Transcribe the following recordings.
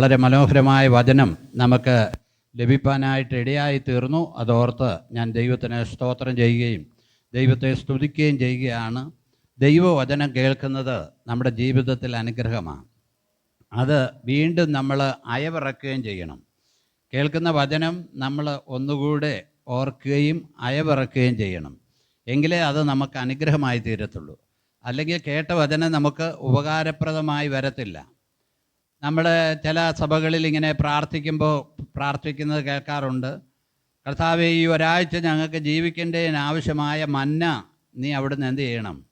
വളരെ മനോഹരമായ വചനം നമുക്ക് ലഭിക്കാനായിട്ട് ഇടയായി തീർന്നു അതോർത്ത് ഞാൻ ദൈവത്തിന് സ്തോത്രം ചെയ്യുകയും ദൈവത്തെ സ്തുതിക്കുകയും ചെയ്യുകയാണ്. ദൈവവചനം കേൾക്കുന്നത് നമ്മുടെ ജീവിതത്തിൽ അനുഗ്രഹമാണ്. അത് വീണ്ടും നമ്മൾ അയവിറക്കുകയും ചെയ്യണം. കേൾക്കുന്ന വചനം നമ്മൾ ഒന്നുകൂടെ ഓർക്കുകയും അയവിറക്കുകയും ചെയ്യണം. എങ്കിലേ അത് നമുക്ക് അനുഗ്രഹമായി തീരത്തുള്ളൂ. അല്ലെങ്കിൽ കേട്ട വചനം നമുക്ക് ഉപകാരപ്രദമായി വരത്തില്ല. നമ്മൾ ചില സഭകളിൽ ഇങ്ങനെ പ്രാർത്ഥിക്കുമ്പോൾ പ്രാർത്ഥിക്കുന്നത് കേൾക്കാറുണ്ട്. കർത്താവ് ഈ ഒരാഴ്ച ഞങ്ങൾക്ക് ജീവിക്കേണ്ടതിന് ആവശ്യമായ മന്ന നീ അവിടുന്ന് എന്ത് ചെയ്യണം?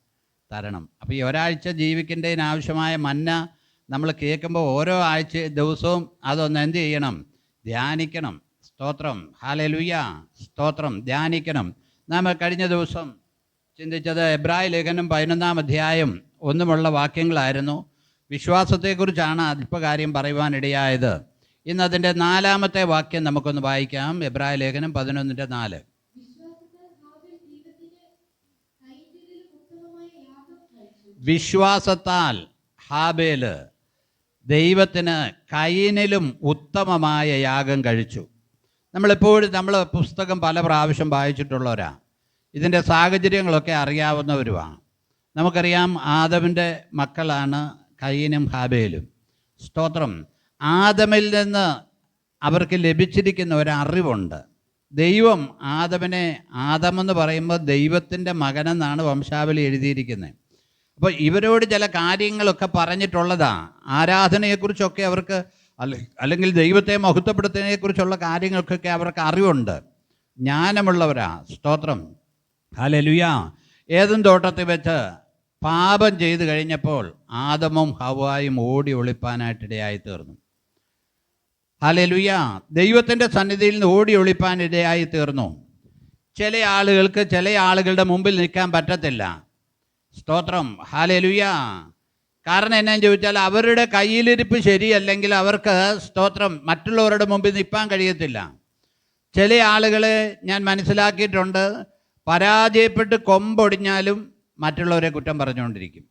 തരണം. അപ്പോൾ ഈ ഒരാഴ്ച ജീവിക്കേണ്ടതിന് ആവശ്യമായ മന്ന നമ്മൾ കേൾക്കുമ്പോൾ ഓരോ ആഴ്ച ദിവസവും അതൊന്ന് എന്ത് ചെയ്യണം? ധ്യാനിക്കണം. സ്തോത്രം. ഹാലലുയ സ്തോത്രം. ധ്യാനിക്കണം. നമ്മൾ കഴിഞ്ഞ ദിവസം ചിന്തിച്ചത് എബ്രാഹിം ലേഖനം പതിനൊന്നാം അധ്യായം ഒന്നുമുള്ള വാക്യങ്ങളായിരുന്നു. വിശ്വാസത്തെക്കുറിച്ചാണ് അല്പകാര്യം പറയുവാനിടയായത്. ഇന്ന് അതിന്റെ നാലാമത്തെ വാക്യം നമുക്കൊന്ന് വായിക്കാം. എബ്രായ ലേഖനം പതിനൊന്നിന്റെ നാല്. വിശ്വാസത്താൽ ഹാബേൽ ദൈവത്തിന് കൈനിലും ഉത്തമമായ യാഗം കഴിച്ചു. നമ്മളെപ്പോഴും നമ്മൾ പുസ്തകം പല പ്രാവശ്യം വായിച്ചിട്ടുള്ളവരാ. ഇതിന്റെ സാഹചര്യങ്ങളൊക്കെ അറിയാവുന്നവരുമാണ് നമുക്കറിയാം ആദവിന്റെ മക്കളാണ് കയ്യനും ഹാബേലും സ്തോത്രം. ആദമിൽ നിന്ന് അവർക്ക് ലഭിച്ചിരിക്കുന്ന ഒരറിവുണ്ട്. ദൈവം ആദമിനെ ആദമെന്ന് പറയുമ്പോൾ ദൈവത്തിന്റെ മകനെന്നാണ് വംശാവലി എഴുതിയിരിക്കുന്നത്. അപ്പോൾ ഇവരോട് ചില കാര്യങ്ങളൊക്കെ പറഞ്ഞിട്ടുള്ളതാണ് ആരാധനയെക്കുറിച്ചൊക്കെ അവർക്ക് അല്ല അല്ലെങ്കിൽ ദൈവത്തെ മഹത്വപ്പെടുത്തുന്നതിനെക്കുറിച്ചുള്ള കാര്യങ്ങൾക്കൊക്കെ അവർക്ക് അറിവുണ്ട്. ജ്ഞാനമുള്ളവരാ. സ്തോത്രം. ഹലലുയ ഏതും തോട്ടത്തിൽ വെച്ച് പാപം ചെയ്തു കഴിഞ്ഞപ്പോൾ ആദമും ഹവായും ഓടി ഒളിപ്പാനായിട്ടിടയായി തീർന്നു ഹലലുയ ദൈവത്തിന്റെ സന്നിധിയിൽ നിന്ന് ഓടി ഒളിപ്പാനിടയായി തീർന്നു ചില ആളുകൾക്ക് ചില ആളുകളുടെ മുമ്പിൽ നിൽക്കാൻ പറ്റത്തില്ല. സ്തോത്രം. ഹലലുയ കാരണം എന്നാന്ന് ചോദിച്ചാൽ അവരുടെ കയ്യിലിരിപ്പ് ശരിയല്ലെങ്കിൽ അവർക്ക് സ്തോത്രം മറ്റുള്ളവരുടെ മുമ്പിൽ നിൽപ്പാൻ കഴിയത്തില്ല. ചില ആളുകളെ ഞാൻ മനസ്സിലാക്കിയിട്ടുണ്ട്. പരാജയപ്പെട്ട് കൊമ്പൊടിഞ്ഞാലും മറ്റുള്ളവരെ കുറ്റം പറഞ്ഞുകൊണ്ടിരിക്കും.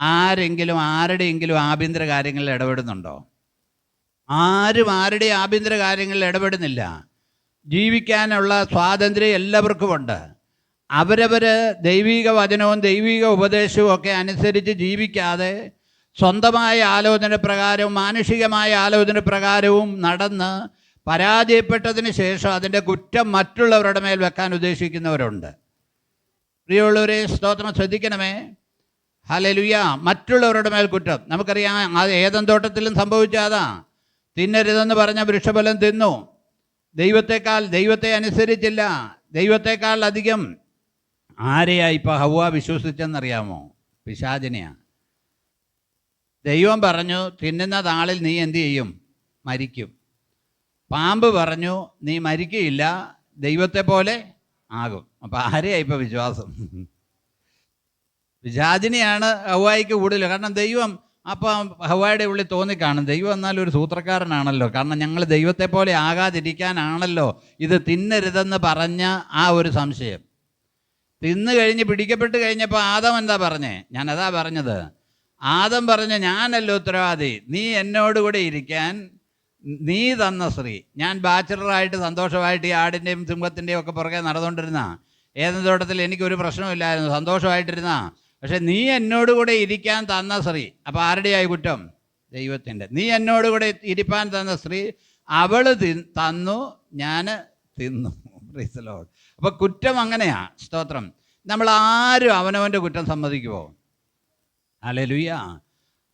ആരെങ്കിലും ആരുടെയെങ്കിലും ആഭ്യന്തര കാര്യങ്ങളിൽ ഇടപെടുന്നുണ്ടോ? ആരും ആരുടെ ആഭ്യന്തര കാര്യങ്ങളിൽ ഇടപെടുന്നില്ല. ജീവിക്കാനുള്ള സ്വാതന്ത്ര്യം എല്ലാവർക്കുമുണ്ട്. അവരവർ ദൈവിക വചനവും ദൈവിക ഉപദേശവും ഒക്കെ അനുസരിച്ച് ജീവിക്കാതെ സ്വന്തമായ ആലോചന പ്രകാരവും മാനുഷികമായ ആലോചന പ്രകാരവും നടന്ന് പരാജയപ്പെട്ടതിന് ശേഷം അതിന്റെ കുറ്റം മറ്റുള്ളവരുടെ മേൽ വെക്കാൻ ഉദ്ദേശിക്കുന്നവരുണ്ട്. പ്രിയമുള്ളവരെ സ്തോത്രം. ശ്രദ്ധിക്കണമേ. ഹലലുയ മറ്റുള്ളവരുടെ മേൽ കുറ്റം. നമുക്കറിയാം അത് ഏതും തോട്ടത്തിലും സംഭവിച്ചാതാ തിന്നരുതെന്ന് പറഞ്ഞ വൃക്ഷഫലം തിന്നു. ദൈവത്തെക്കാൾ ദൈവത്തെ അനുസരിച്ചില്ല. ദൈവത്തെക്കാൾ അധികം ആരെയാ ഇപ്പം ഹവ വിശ്വസിച്ചെന്നറിയാമോ? പിശാചിനെയാ. ദൈവം പറഞ്ഞു തിന്നുന്ന താളിൽ നീ എന്ത് ചെയ്യും? മരിക്കും. പാമ്പ് പറഞ്ഞു നീ മരിക്കുകയില്ല ദൈവത്തെ പോലെ ആകും. അപ്പൊ ആരെയാണ് ഇപ്പൊ വിശ്വാസം? പിശാചിനെയാണ് ഹവായിക്ക് കൂടുതൽ. കാരണം ദൈവം അപ്പം ഹവായുടെ ഉള്ളിൽ തോന്നിക്കാണും. ദൈവം എന്നാൽ ഒരു സൂത്രക്കാരനാണല്ലോ. കാരണം ഞങ്ങൾ ദൈവത്തെ പോലെ ആകാതിരിക്കാനാണല്ലോ ഇത് തിന്നരുതെന്ന് പറഞ്ഞ ആ ഒരു സംശയം. തിന്നു കഴിഞ്ഞ് പിടിക്കപ്പെട്ട് കഴിഞ്ഞപ്പോൾ ആദം എന്താ പറഞ്ഞേ? അതാ പറഞ്ഞത്. ആദം പറഞ്ഞ ഞാനല്ലോ ഉത്തരവാദി. നീ എന്നോടുകൂടെ ഇരിക്കാൻ നീ തന്ന സ്ത്രീ. ഞാൻ ബാച്ചിലറായിട്ട് സന്തോഷമായിട്ട് ഈ ആടിന്റെയും സിംഹത്തിന്റെയും ഒക്കെ പുറകെ നടന്നുകൊണ്ടിരുന്ന ഏതെങ്കിലും തോട്ടത്തിൽ എനിക്കൊരു പ്രശ്നമില്ലായിരുന്നു. സന്തോഷമായിട്ടിരുന്ന. പക്ഷെ നീ എന്നോട് കൂടെ ഇരിക്കാൻ തന്ന സ്ത്രീ അപ്പോൾ ആരുടെയായി കുറ്റം? ദൈവത്തിന്റെ. നീ എന്നോട് കൂടെ ഇരിപ്പാൻ തന്ന സ്ത്രീ അവൾ തി തന്നു ഞാൻ തിന്നു. പ്രീസലോട് അപ്പോൾ കുറ്റം അങ്ങനെയാ. സ്തോത്രം. നമ്മൾ ആരും അവനവന്റെ കുറ്റം സമ്മതിക്കുമോ അലലുയ്യ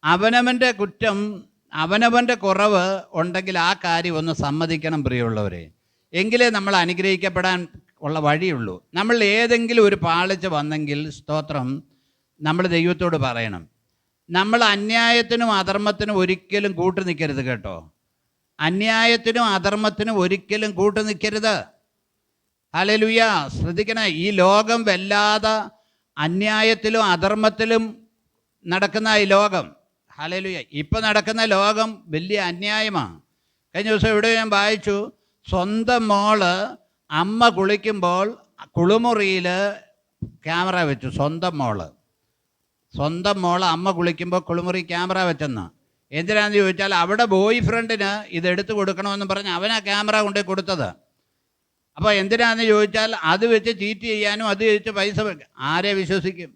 അവനവന്റെ കുറ്റം അവനവന്റെ കുറവ് ഉണ്ടെങ്കിൽ ആ കാര്യം ഒന്ന് സമ്മതിക്കണം പ്രിയമുള്ളവരെ. എങ്കിലേ നമ്മൾ അനുഗ്രഹിക്കപ്പെടാൻ ഉള്ള വഴിയുള്ളൂ നമ്മൾ ഏതെങ്കിലും ഒരു പാളിച്ച വന്നെങ്കിൽ സ്തോത്രം നമ്മൾ ദൈവത്തോട് പറയണം. നമ്മൾ അന്യായത്തിനും അധർമ്മത്തിനും ഒരിക്കലും കൂട്ടു നിൽക്കരുത് കേട്ടോ. അന്യായത്തിനും അധർമ്മത്തിനും ഒരിക്കലും കൂട്ടു നിൽക്കരുത്. ഹലലുയ ശ്രദ്ധിക്കണേ ഈ ലോകം വല്ലാതെ അന്യായത്തിലും അധർമ്മത്തിലും നടക്കുന്ന ഈ ലോകം. ഹലലുയ ഇപ്പം നടക്കുന്ന ലോകം വലിയ അന്യായമാണ്. കഴിഞ്ഞ ദിവസം ഇവിടെ ഞാൻ വായിച്ചു സ്വന്തം മോൾ അമ്മ കുളിക്കുമ്പോൾ കുളിമുറിയിൽ ക്യാമറ വെച്ചു സ്വന്തം മോൾ. സ്വന്തം മോൾ അമ്മ കുളിക്കുമ്പോൾ കുളിമുറി ക്യാമറ വെച്ചെന്ന്. എന്തിനാണെന്ന് ചോദിച്ചാൽ അവിടെ ബോയ് ഫ്രണ്ടിന് ഇത് എടുത്തു കൊടുക്കണമെന്ന് പറഞ്ഞ് അവനാ ക്യാമറ കൊണ്ട് കൊടുത്തത്. അപ്പോൾ എന്തിനാന്ന് ചോദിച്ചാൽ അത് വെച്ച് ചീറ്റ് ചെയ്യാനും അത് വെച്ച് പൈസ ആരെ വിശ്വസിക്കും?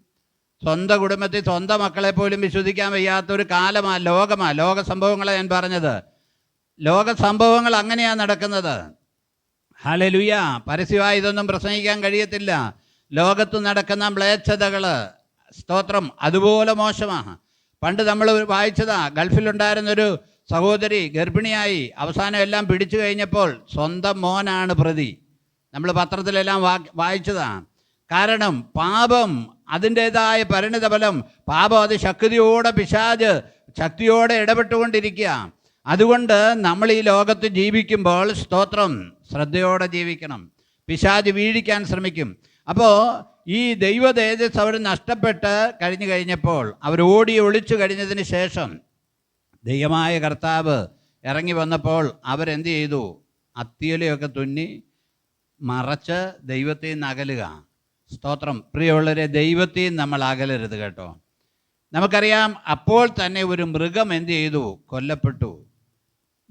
സ്വന്തം കുടുംബത്തിൽ സ്വന്തം മക്കളെ പോലും വിശ്വസിക്കാൻ വയ്യാത്തൊരു കാലമാണ് ലോകമാണ് ലോക സംഭവങ്ങളാണ് ഞാൻ പറഞ്ഞത്. ലോക സംഭവങ്ങൾ അങ്ങനെയാണ് നടക്കുന്നത്. ഹലലുയ പരസ്യമായി ഇതൊന്നും പ്രസംഗിക്കാൻ കഴിയത്തില്ല. ലോകത്ത് നടക്കുന്ന മ്ലേച്ഛതകൾ സ്തോത്രം അതുപോലെ മോശമാണ്. പണ്ട് നമ്മൾ വായിച്ചതാ ഗൾഫിലുണ്ടായിരുന്നൊരു സഹോദരി ഗർഭിണിയായി അവസാനം എല്ലാം പിടിച്ചു കഴിഞ്ഞപ്പോൾ സ്വന്തം മോനാണ് പ്രതി. നമ്മൾ പത്രത്തിലെല്ലാം വാ വായിച്ചതാണ് കാരണം പാപം അതിന്റെതായ പരിണിതഫലം പാപം അത് ശക്തിയോടെ പിശാജ് ശക്തിയോടെ ഇടപെട്ടുകൊണ്ടിരിക്കുക. അതുകൊണ്ട് നമ്മൾ ഈ ലോകത്ത് ജീവിക്കുമ്പോൾ സ്തോത്രം. ശ്രദ്ധയോടെ ജീവിക്കണം. പിശാജ് വീഴിക്കാൻ ശ്രമിക്കും. അപ്പോൾ ഈ ദൈവ തേജസ് അവർ നഷ്ടപ്പെട്ട് കഴിഞ്ഞു കഴിഞ്ഞപ്പോൾ അവർ ഓടി ഒളിച്ചു കഴിഞ്ഞതിന് ശേഷം ദൈവമായ കർത്താവ് ഇറങ്ങി വന്നപ്പോൾ അവരെന്ത് ചെയ്തു? അത്തിയലയൊക്കെ തുന്നി മറച്ച് ദൈവത്തിൽ നിന്ന് അകലുക. സ്തോത്രം. പ്രിയമുള്ളവരെ ദൈവത്തിൽ നിന്ന് നമ്മൾ അകലരുത് കേട്ടോ. നമുക്കറിയാം അപ്പോൾ തന്നെ ഒരു മൃഗം എന്ത് ചെയ്തു? കൊല്ലപ്പെട്ടു.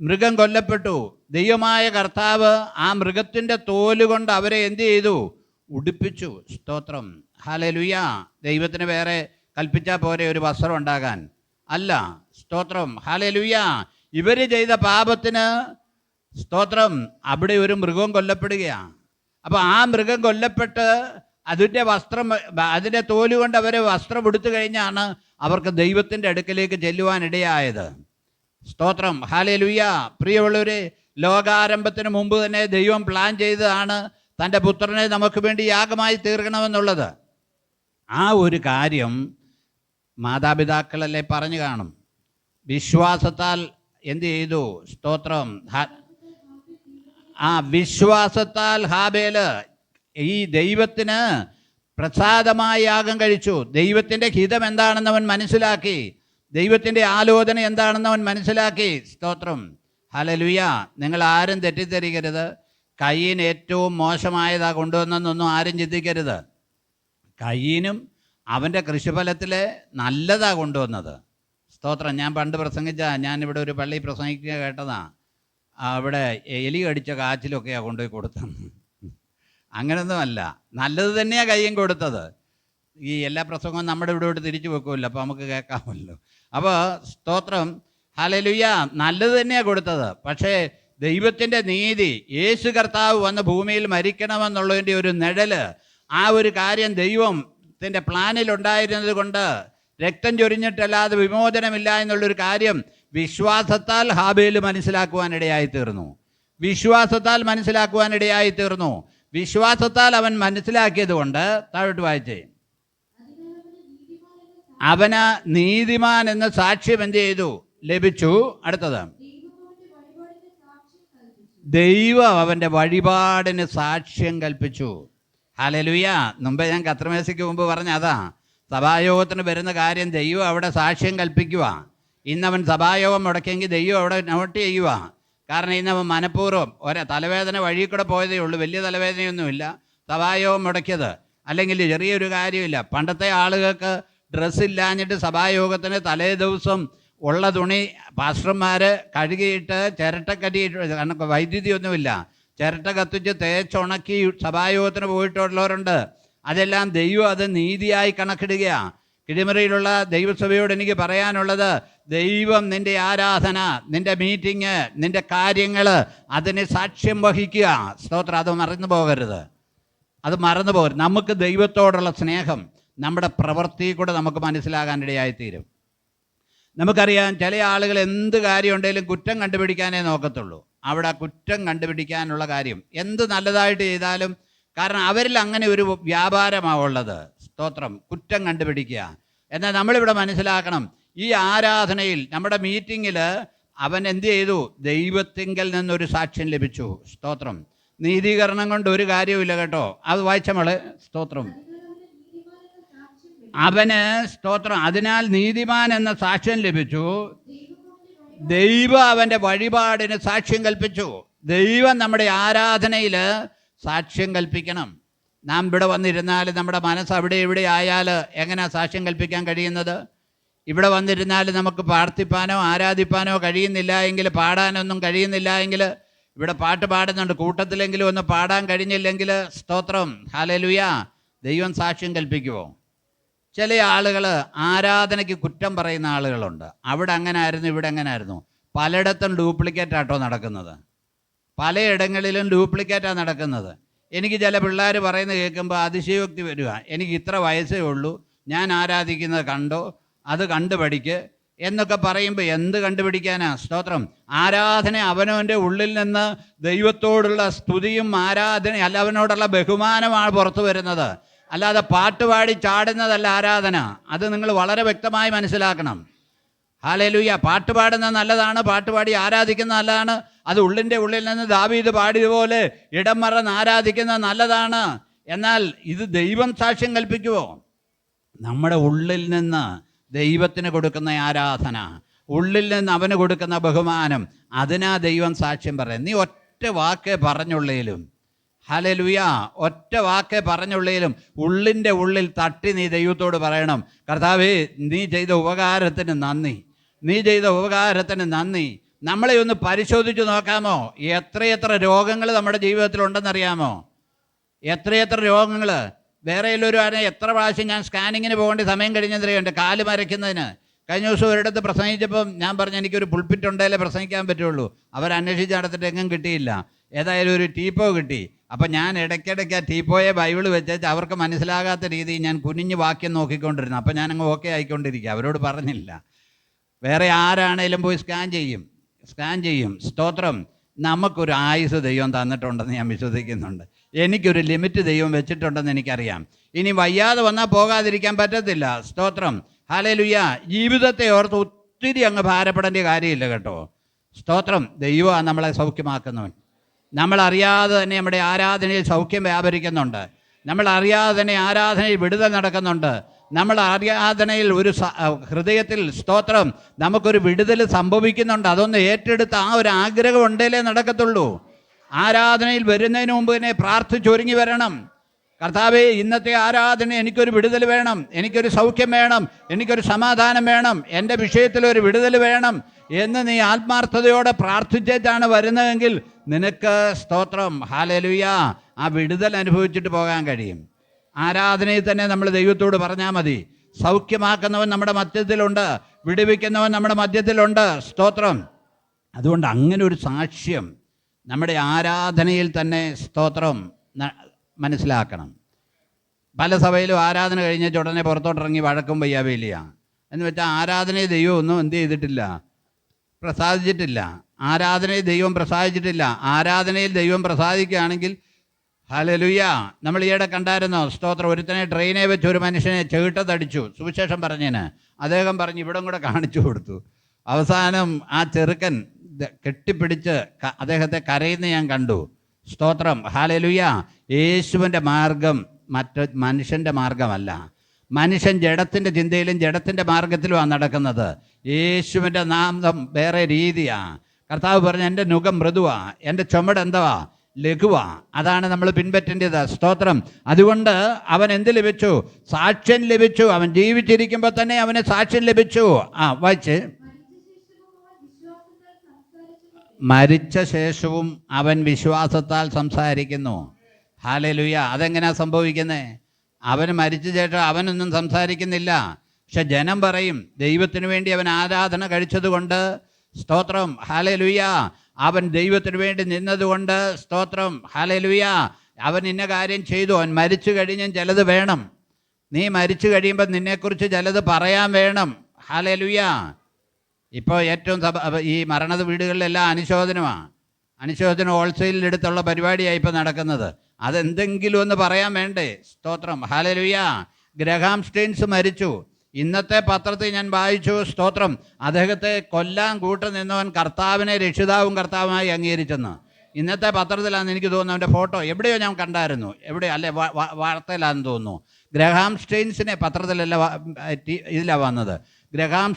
മൃഗം കൊല്ലപ്പെട്ടു. ദൈവമായ കർത്താവ് ആ മൃഗത്തിന്റെ തോൽ കൊണ്ട് അവരെ എന്ത് ചെയ്തു? ഉടുപ്പിച്ചു. സ്തോത്രം. ഹാലലുയ ദൈവത്തിന് വേറെ കൽപ്പിച്ചാൽ പോരെ ഒരു വസ്ത്രം ഉണ്ടാകാൻ. അല്ല സ്തോത്രം. ഹാലലുയ ഇവർ ചെയ്ത പാപത്തിന് സ്തോത്രം. അവിടെ ഒരു മൃഗം കൊല്ലപ്പെടുകയാണ്. അപ്പോൾ ആ മൃഗം കൊല്ലപ്പെട്ട് അതിന്റെ വസ്ത്രം അതിന്റെ തോൽ കൊണ്ട് അവർ വസ്ത്രം എടുത്തു കഴിഞ്ഞാണ് അവർക്ക് ദൈവത്തിന്റെ അടുക്കലേക്ക് ചെല്ലുവാൻ സ്തോത്രം. ഹാലേലുയ്യ പ്രിയമുള്ളവരെ ലോകാരംഭത്തിന് മുമ്പ് തന്നെ ദൈവം പ്ലാൻ ചെയ്തതാണ് തന്റെ പുത്രനെ നമുക്ക് വേണ്ടി യാഗമായി തീർക്കണമെന്നുള്ളത്. ആ ഒരു കാര്യം മാതാപിതാക്കളല്ലേ പറഞ്ഞു കാണും. വിശ്വാസത്താൽ എന്ത് ചെയ്തു? സ്തോത്രം. ആ വിശ്വാസത്താൽ ഹാബേൽ ഈ ദൈവത്തിന് പ്രസാദമായ യാഗം കഴിച്ചു. ദൈവത്തിന്റെ ഹിതം എന്താണെന്ന് അവൻ മനസ്സിലാക്കി. ദൈവത്തിന്റെ ആലോചന എന്താണെന്ന് അവൻ മനസ്സിലാക്കി. സ്തോത്രം. ഹലലുയ നിങ്ങൾ ആരും തെറ്റിദ്ധരിക്കരുത്. കയ്യീൻ ഏറ്റവും മോശമായതാ കൊണ്ടുവന്നെന്നൊന്നും ആരും ചിന്തിക്കരുത്. കയ്യീനും അവന്റെ കൃഷിഫലത്തിലെ നല്ലതാ കൊണ്ടുവന്നത്. സ്തോത്രം. ഞാൻ പണ്ട് പ്രസംഗിച്ച ഞാനിവിടെ ഒരു പള്ളി പ്രസംഗിക്കുക കേട്ടതാ. അവിടെ എലി കടിച്ച കാച്ചിലൊക്കെയാണ് കൊണ്ടുപോയി കൊടുത്തത്. അങ്ങനൊന്നുമല്ല. നല്ലത് തന്നെയാണ് കയ്യും കൊടുത്തത്. ഈ എല്ലാ പ്രസംഗവും നമ്മുടെ ഇവിടെ ഇവിടെ തിരിച്ചു വെക്കുമല്ലോ അപ്പോൾ നമുക്ക് കേൾക്കാമല്ലോ. അപ്പോൾ സ്തോത്രം. ഹലലുയ നല്ലത് തന്നെയാണ് കൊടുത്തത്. പക്ഷേ ദൈവത്തിന്റെ നീതി യേശു കർത്താവ് വന്ന് ഭൂമിയിൽ മരിക്കണമെന്നുള്ളതിന്റെ ഒരു നിഴൽ ആ ഒരു കാര്യം ദൈവത്തിന്റെ പ്ലാനിലുണ്ടായിരുന്നത് കൊണ്ട് രക്തം ചൊരിഞ്ഞിട്ടല്ലാതെ വിമോചനമില്ല എന്നുള്ളൊരു കാര്യം വിശ്വാസത്താൽ ഹാബേൽ മനസ്സിലാക്കുവാനിടയായി തീർന്നു വിശ്വാസത്താൽ മനസ്സിലാക്കുവാനിടയായി തീർന്നു വിശ്വാസത്താൽ അവൻ മനസ്സിലാക്കിയത് കൊണ്ട് താഴോട്ട് വായിച്ചേ. അവന് നീതിമാൻ എന്ന സാക്ഷ്യം എന്ത് ചെയ്തു? ലഭിച്ചു. അടുത്തത്. ദൈവം അവന്റെ വഴിപാടിന് സാക്ഷ്യം കൽപ്പിച്ചു. ഹലലുയ മുമ്പേ ഞാൻ കത്രമേശയ്ക്ക് മുമ്പ് പറഞ്ഞ അതാ. സഭായോഗത്തിന് വരുന്ന കാര്യം ദൈവം അവിടെ സാക്ഷ്യം കൽപ്പിക്കുക. ഇന്നവൻ സഭായോഗം മുടക്കിയെങ്കിൽ ദൈവം അവിടെ നോട്ട് ചെയ്യുക. കാരണം ഇന്നവൻ മനഃപൂർവം ഒരേ തലവേദന വഴി കൂടെ പോയതേ ഉള്ളൂ. വലിയ തലവേദനയൊന്നുമില്ല. സഭായോഗം മുടക്കിയത്. അല്ലെങ്കിൽ ചെറിയൊരു കാര്യമില്ല. പണ്ടത്തെ ആളുകൾക്ക് ഡ്രസ്സ് ഇല്ലാഞ്ഞിട്ട് സഭായോഗത്തിന് തലേ ദിവസം ഉള്ള തുണി പാസ്റ്റർമാർ കഴുകിയിട്ട് ചിരട്ടക്കറ്റിയിട്ട് കാരണം വൈദ്യുതി ഒന്നുമില്ല. ചിരട്ട കത്തിച്ച് തേച്ചുണക്കി സഭായോഗത്തിന് പോയിട്ടുള്ളവരുണ്ട്. അതെല്ലാം ദൈവം അത് നീതിയായി കണക്കിടുകയാണ് കിടിമുറിയിലുള്ള ദൈവസഭയോട് എനിക്ക് പറയാനുള്ളത് ദൈവം നിന്റെ ആരാധന നിന്റെ മീറ്റിങ് നിന്റെ കാര്യങ്ങൾ അതിന് സാക്ഷ്യം വഹിക്കുക. സ്തോത്രം അത് മറന്നു പോകരുത് അത് മറന്നു പോകരുത് നമുക്ക് ദൈവത്തോടുള്ള സ്നേഹം നമ്മുടെ പ്രവൃത്തി കൂടെ നമുക്ക് മനസ്സിലാകാനിടയായിത്തീരും. നമുക്കറിയാം ചില ആളുകൾ എന്ത് കാര്യം ഉണ്ടെങ്കിലും കുറ്റം കണ്ടുപിടിക്കാനേ നോക്കത്തുള്ളൂ. അവിടെ കുറ്റം കണ്ടുപിടിക്കാനുള്ള കാര്യം എന്ത് നല്ലതായിട്ട് ചെയ്താലും കാരണം അവരിൽ അങ്ങനെ ഒരു വ്യാപാരമാണ് ഉള്ളത്. സ്തോത്രം. കുറ്റം കണ്ടുപിടിക്കുക. എന്നാൽ നമ്മളിവിടെ മനസ്സിലാക്കണം ഈ ആരാധനയിൽ നമ്മുടെ മീറ്റിങ്ങിൽ അവൻ എന്ത് ചെയ്തു? ദൈവത്തിങ്കൽ നിന്നൊരു സാക്ഷ്യം ലഭിച്ചു. സ്തോത്രം. നീതീകരണം കൊണ്ട് ഒരു കാര്യവുമില്ല കേട്ടോ. അത് വായിച്ച മോൾ? സ്തോത്രം. അവന് സ്തോത്രം. അതിനാൽ നീതിമാൻ എന്ന സാക്ഷ്യം ലഭിച്ചു. ദൈവം അവന്റെ വഴിപാടിന് സാക്ഷ്യം കൽപ്പിച്ചു. ദൈവം നമ്മുടെ ആരാധനയിൽ സാക്ഷ്യം കൽപ്പിക്കണം. നാം ഇവിടെ വന്നിരുന്നാൽ നമ്മുടെ മനസ്സ് അവിടെ ഇവിടെ ആയാൽ എങ്ങനെയാ സാക്ഷ്യം കൽപ്പിക്കാൻ കഴിയുന്നത്? ഇവിടെ വന്നിരുന്നാൽ നമുക്ക് പ്രാർത്ഥിപ്പാനോ ആരാധിപ്പാനോ കഴിയുന്നില്ല എങ്കിൽ പാടാനൊന്നും കഴിയുന്നില്ല എങ്കിൽ ഇവിടെ പാട്ട് പാടുന്നുണ്ട്. കൂട്ടത്തിലെങ്കിലും ഒന്ന് പാടാൻ കഴിഞ്ഞില്ലെങ്കിൽ സ്തോത്രം. ഹാലലുയ ദൈവം സാക്ഷ്യം കൽപ്പിക്കുമോ ചില ആളുകൾ ആരാധനയ്ക്ക് കുറ്റം പറയുന്ന ആളുകളുണ്ട്. അവിടെ അങ്ങനെ ആയിരുന്നു ഇവിടെ അങ്ങനെ ആയിരുന്നു പലയിടത്തും ഡ്യൂപ്ലിക്കേറ്റ് ആട്ടോ നടക്കുന്നത്. പലയിടങ്ങളിലും ഡ്യൂപ്ലിക്കേറ്റാണ് നടക്കുന്നത്. എനിക്ക് ചില പിള്ളേർ പറയുന്നത് കേൾക്കുമ്പോൾ അതിശയോക്തി വരിക. എനിക്ക് ഇത്ര വയസ്സേ ഉള്ളൂ. ഞാൻ ആരാധിക്കുന്നത് കണ്ടോ? അത് കണ്ടുപഠിക്ക് എന്നൊക്കെ പറയുമ്പോൾ എന്ത് കണ്ടുപിടിക്കാനാ? സ്തോത്രം. ആരാധന അവനവന്റെ ഉള്ളിൽ നിന്ന് ദൈവത്തോടുള്ള സ്തുതിയും ആരാധന അല്ല അവനോടുള്ള ബഹുമാനമാണ് പുറത്തു വരുന്നത്. അല്ലാതെ പാട്ടുപാടി ചാടുന്നതല്ല ആരാധന. അത് നിങ്ങൾ വളരെ വ്യക്തമായി മനസ്സിലാക്കണം. ഹാലേലുയ്യ പാട്ട് പാടുന്നത് നല്ലതാണ് പാട്ടുപാടി ആരാധിക്കുന്നത് നല്ലതാണ്. അത് ഉള്ളിന്റെ ഉള്ളിൽ നിന്ന് ദാവീത് പാടിയതുപോലെ ഇടം മറന്ന് ആരാധിക്കുന്നത് നല്ലതാണ്. എന്നാൽ ഇത് ദൈവം സാക്ഷ്യം കൽപ്പിക്കുമോ നമ്മുടെ ഉള്ളിൽ നിന്ന് ദൈവത്തിന് കൊടുക്കുന്ന ആരാധന ഉള്ളിൽ നിന്ന് അവന് കൊടുക്കുന്ന ബഹുമാനം അതിനാ ദൈവം സാക്ഷ്യം പറയാം നീ ഒറ്റ വാക്കേ പറഞ്ഞുള്ളേലും ഹലലുയ. ഒറ്റ വാക്കേ പറഞ്ഞുള്ളിലും ഉള്ളിന്റെ ഉള്ളിൽ തട്ടി നീ ദൈവത്തോട് പറയണം. കർത്താവേ നീ ചെയ്ത ഉപകാരത്തിന് നന്ദി. നീ ചെയ്ത ഉപകാരത്തിന് നന്ദി. നമ്മളെ ഒന്ന് പരിശോധിച്ച് നോക്കാമോ? എത്രയെത്ര രോഗങ്ങൾ നമ്മുടെ ജീവിതത്തിൽ ഉണ്ടെന്നറിയാമോ എത്രയെത്ര രോഗങ്ങൾ? വേറെ ഒരു ആരെ എത്ര പ്രാവശ്യം ഞാൻ സ്കാനിങ്ങിന് പോകേണ്ട സമയം കഴിഞ്ഞെന്നറിയുണ്ട്? കാൽ മരയ്ക്കുന്നതിന്. കഴിഞ്ഞ ദിവസം ഒരിടത്ത് പ്രസംഗിച്ചപ്പം ഞാൻ പറഞ്ഞു എനിക്കൊരു പുൾപ്പിറ്റ് ഉണ്ടെങ്കിലേ പ്രസംഗിക്കാൻ പറ്റുള്ളൂ. അവരന്വേഷിച്ച് നടത്തിട്ട് എങ്ങും കിട്ടിയില്ല. ഏതായാലും ഒരു ടീപ്പോ കിട്ടി. അപ്പം ഞാൻ ഇടയ്ക്കിടയ്ക്ക് ആ ടീപ്പോയെ ബൈബിൾ വെച്ച് അവർക്ക് മനസ്സിലാകാത്ത രീതിയിൽ ഞാൻ കുനിഞ്ഞ് വാക്യം നോക്കിക്കൊണ്ടിരുന്നു. അപ്പം ഞാനങ്ങ് ഓക്കെ ആയിക്കൊണ്ടിരിക്കുക. അവരോട് പറഞ്ഞില്ല. വേറെ ആരാണേലും പോയി സ്കാൻ ചെയ്യും. സ്കാൻ ചെയ്യും. സ്തോത്രം. നമുക്കൊരു ആയുസ് ദൈവം തന്നിട്ടുണ്ടെന്ന് ഞാൻ വിശ്വസിക്കുന്നുണ്ട്. എനിക്കൊരു ലിമിറ്റ് ദൈവം വെച്ചിട്ടുണ്ടെന്ന് എനിക്കറിയാം. ഇനി വയ്യാതെ വന്നാൽ പോകാതിരിക്കാൻ പറ്റത്തില്ല. സ്തോത്രം. ഹാലേലുയ്യ ജീവിതത്തെ ഓർത്ത് ഒത്തിരി അങ്ങ് ഭാരപ്പെടേണ്ട കാര്യമില്ല കേട്ടോ. സ്തോത്രം. ദൈവമാണ് നമ്മളെ സൗഖ്യമാക്കുന്നവൻ. നമ്മൾ അറിയാതെ തന്നെ നമ്മുടെ ആരാധനയിൽ സൗഖ്യം വ്യാപരിക്കുന്നുണ്ട്. നമ്മൾ അറിയാതെ തന്നെ ആരാധനയിൽ വിടുതൽ നടക്കുന്നുണ്ട്. നമ്മൾ ആരാധനയിൽ ഒരു ഹൃദയത്തിൽ സ്തോത്രം നമുക്കൊരു വിടുതൽ സംഭവിക്കുന്നുണ്ട്. അതൊന്ന് ഏറ്റെടുത്ത് ആ ഒരു ആഗ്രഹം ഉണ്ടേലേ നടക്കത്തുള്ളൂ. ആരാധനയിൽ വരുന്നതിന് മുമ്പ് തന്നെ പ്രാർത്ഥിച്ചൊരുങ്ങി വരണം. കർത്താവേ ഇന്നത്തെ ആരാധന എനിക്കൊരു വിടുതൽ വേണം. എനിക്കൊരു സൗഖ്യം വേണം. എനിക്കൊരു സമാധാനം വേണം. എന്റെ വിഷയത്തിൽ ഒരു വിടുതൽ വേണം എന്ന് നീ ആത്മാർത്ഥതയോടെ പ്രാർത്ഥിച്ചിട്ടാണ് വരുന്നതെങ്കിൽ നിനക്ക് സ്തോത്രം. ഹാലലുയ ആ വിടുതൽ അനുഭവിച്ചിട്ട് പോകാൻ കഴിയും. ആരാധനയിൽ തന്നെ നമ്മൾ ദൈവത്തോട് പറഞ്ഞാൽ മതി. സൗഖ്യമാക്കുന്നവൻ നമ്മുടെ മധ്യത്തിലുണ്ട്. വിടുവിക്കുന്നവൻ നമ്മുടെ മധ്യത്തിലുണ്ട്. സ്തോത്രം. അതുകൊണ്ട് അങ്ങനെ ഒരു സാക്ഷ്യം നമ്മുടെ ആരാധനയിൽ തന്നെ സ്തോത്രം. മനസ്സിലാക്കണം. പല സഭയിലും ആരാധന കഴിഞ്ഞ ഉടനെ പുറത്തോട്ടിറങ്ങി വഴക്കും വയ്യാവേലിയ. എന്ന് വെച്ചാൽ ആരാധനയെ ദൈവം ഒന്നും എന്ത് ചെയ്തിട്ടില്ല. പ്രസാദിച്ചിട്ടില്ല. ആരാധനയിൽ ദൈവം പ്രസാദിച്ചിട്ടില്ല. ആരാധനയിൽ ദൈവം പ്രസാദിക്കുകയാണെങ്കിൽ ഹലലുയ്യ നമ്മൾ ഈയിടെ കണ്ടായിരുന്നോ? സ്തോത്രം. ഒരുത്തനെ ട്രെയിനെ വെച്ച് ഒരു മനുഷ്യനെ ചെകിട്ടത്തടിച്ചു സുവിശേഷം പറഞ്ഞതിന് അദ്ദേഹം പറഞ്ഞ് ഇവിടം കൂടെ കാണിച്ചു കൊടുത്തു. അവസാനം ആ ചെറുക്കൻ കെട്ടിപ്പിടിച്ച് അദ്ദേഹത്തെ കരയുന്ന ഞാൻ കണ്ടു. സ്തോത്രം. ഹാലലുയ യേശുവിന്റെ മാർഗം മറ്റ് മനുഷ്യന്റെ മാർഗമല്ല. മനുഷ്യൻ ജഡത്തിന്റെ ചിന്തയിലും ജഡത്തിന്റെ മാർഗത്തിലുമാണ് നടക്കുന്നത്. യേശുവിന്റെ നാമം വേറെ രീതിയാണ് കർത്താവ് പറഞ്ഞ എന്റെ നുഖം മൃദുവാ. എന്റെ ചുമട് എന്തുവാ? ലഘുവാ. അതാണ് നമ്മൾ പിൻപറ്റേണ്ടത്. സ്തോത്രം. അതുകൊണ്ട് അവൻ എന്ത് ലഭിച്ചു? സാക്ഷ്യം ലഭിച്ചു. അവൻ ജീവിച്ചിരിക്കുമ്പോൾ തന്നെ അവന് സാക്ഷ്യം ലഭിച്ചു. ആ വായിച്ച്. മരിച്ച ശേഷവും അവൻ വിശ്വാസത്താൽ സംസാരിക്കുന്നു. ഹാലലുയ അതെങ്ങനെയാ സംഭവിക്കുന്നത് അവൻ മരിച്ച ശേഷം അവനൊന്നും സംസാരിക്കുന്നില്ല. പക്ഷെ ജനം പറയും ദൈവത്തിനു വേണ്ടി അവൻ ആരാധന കഴിച്ചതുകൊണ്ട് സ്തോത്രം ഹാലലുയ. അവൻ ദൈവത്തിനു വേണ്ടി നിന്നതുകൊണ്ട് സ്തോത്രം ഹാലലുയ. അവൻ ഇന്ന കാര്യം ചെയ്തു അവൻ മരിച്ചു കഴിഞ്ഞും ചിലത് വേണം. നീ മരിച്ചു കഴിയുമ്പോൾ നിന്നെക്കുറിച്ച് ചിലത് പറയാൻ വേണം. ഹാലലുയ. ഇപ്പോൾ ഏറ്റവും സഭ ഈ മരണ വീടുകളിലെല്ലാം അനുശോചനമാണ് അനുശോചനം ഹോൾസെയിലിൽ എടുത്തുള്ള പരിപാടിയാണ് ഇപ്പോൾ നടക്കുന്നത്. അതെന്തെങ്കിലും ഒന്ന് പറയാൻ വേണ്ടേ? സ്തോത്രം. ഹാലലുയ ഗ്രഹാം സ്റ്റെയിൻസ് മരിച്ചു. ഇന്നത്തെ പത്രത്തിൽ ഞാൻ വായിച്ചു സ്തോത്രം. അദ്ദേഹത്തെ കൊല്ലാൻ കൂട്ടു നിന്നവൻ കർത്താവിനെ രക്ഷിതാവും കർത്താവുമായി അംഗീകരിച്ചെന്ന്. ഇന്നത്തെ പത്രത്തിലാണെന്ന് എനിക്ക് തോന്നുന്നു അവന്റെ ഫോട്ടോ എവിടെയോ ഞാൻ കണ്ടായിരുന്നു. എവിടെയോ അല്ലെ വാർത്തയിലാണെന്ന് തോന്നുന്നു. ഗ്രഹാം സ്റ്റെയിൻസിനെ പത്രത്തിലല്ല ഇതിലാണ് വന്നത്. ഗ്രഹാം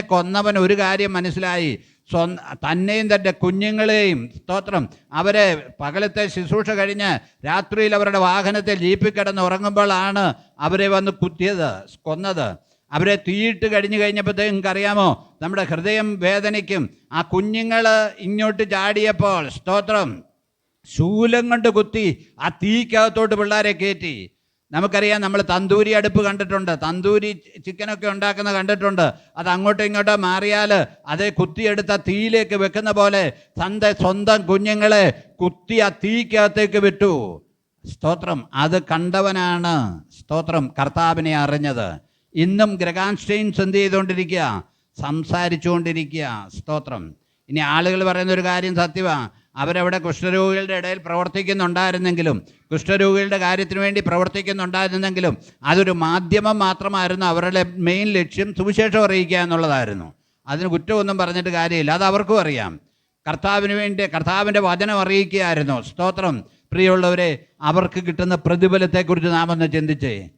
കൊന്നവൻ ഒരു കാര്യം മനസ്സിലായി. സ്വന്ത തന്നെയും തന്റെ കുഞ്ഞുങ്ങളെയും സ്തോത്രം അവരെ പകലത്തെ ശുശ്രൂഷ കഴിഞ്ഞ് രാത്രിയിൽ അവരുടെ വാഹനത്തിൽ ജീപ്പിൽ കിടന്ന് ഉറങ്ങുമ്പോഴാണ് അവരെ വന്ന് കുത്തിയത് കൊന്നത്. അവരെ തീയിട്ട് കഴിഞ്ഞു കഴിഞ്ഞപ്പോഴത്തേക്കും അറിയാമോ നമ്മുടെ ഹൃദയം വേദനയ്ക്കും ആ കുഞ്ഞുങ്ങൾ ഇങ്ങോട്ട് ചാടിയപ്പോൾ സ്തോത്രം ശൂലം കൊണ്ട് കുത്തി ആ തീക്കകത്തോട്ട് പിള്ളേരെ കയറ്റി. നമുക്കറിയാം നമ്മൾ തന്തൂരി അടുപ്പ് കണ്ടിട്ടുണ്ട്. തന്തൂരി ചിക്കനൊക്കെ ഉണ്ടാക്കുന്ന കണ്ടിട്ടുണ്ട്. അത് അങ്ങോട്ടും ഇങ്ങോട്ടോ മാറിയാൽ അത് കുത്തിയെടുത്ത തീയിലേക്ക് വെക്കുന്ന പോലെ തന്റെ സ്വന്തം കുഞ്ഞുങ്ങളെ കുത്തി ആ തീക്കകത്തേക്ക് വിട്ടു. സ്തോത്രം. അത് കണ്ടവനാണ് സ്തോത്രം കർത്താവിനെ അറിഞ്ഞത്. ഇന്നും ഗ്രഹാൻസ്റ്റൈൻസ് എന്ത് ചെയ്തുകൊണ്ടിരിക്കുക? സംസാരിച്ചുകൊണ്ടിരിക്കുക. സ്തോത്രം. ഇനി ആളുകൾ പറയുന്ന ഒരു കാര്യം സത്യമാണ് അവരവിടെ കുഷ്ഠരോഗികളുടെ ഇടയിൽ പ്രവർത്തിക്കുന്നുണ്ടായിരുന്നെങ്കിലും കുഷ്ഠരോഗികളുടെ കാര്യത്തിന് വേണ്ടി പ്രവർത്തിക്കുന്നുണ്ടായിരുന്നെങ്കിലും അതൊരു മാധ്യമം മാത്രമായിരുന്നു അവരുടെ മെയിൻ ലക്ഷ്യം സുവിശേഷം അറിയിക്കുക എന്നുള്ളതായിരുന്നു. അതിന് കുറ്റമൊന്നും പറഞ്ഞിട്ട് കാര്യമില്ല. അത് അവർക്കും അറിയാം. കർത്താവിന് വേണ്ടി കർത്താവിന്റെ വചനം അറിയിക്കുകയായിരുന്നു. സ്തോത്രം. പ്രിയമുള്ളവരെ അവർക്ക് കിട്ടുന്ന പ്രതിഫലത്തെക്കുറിച്ച് നാം ഒന്ന് ചിന്തിച്ചേ.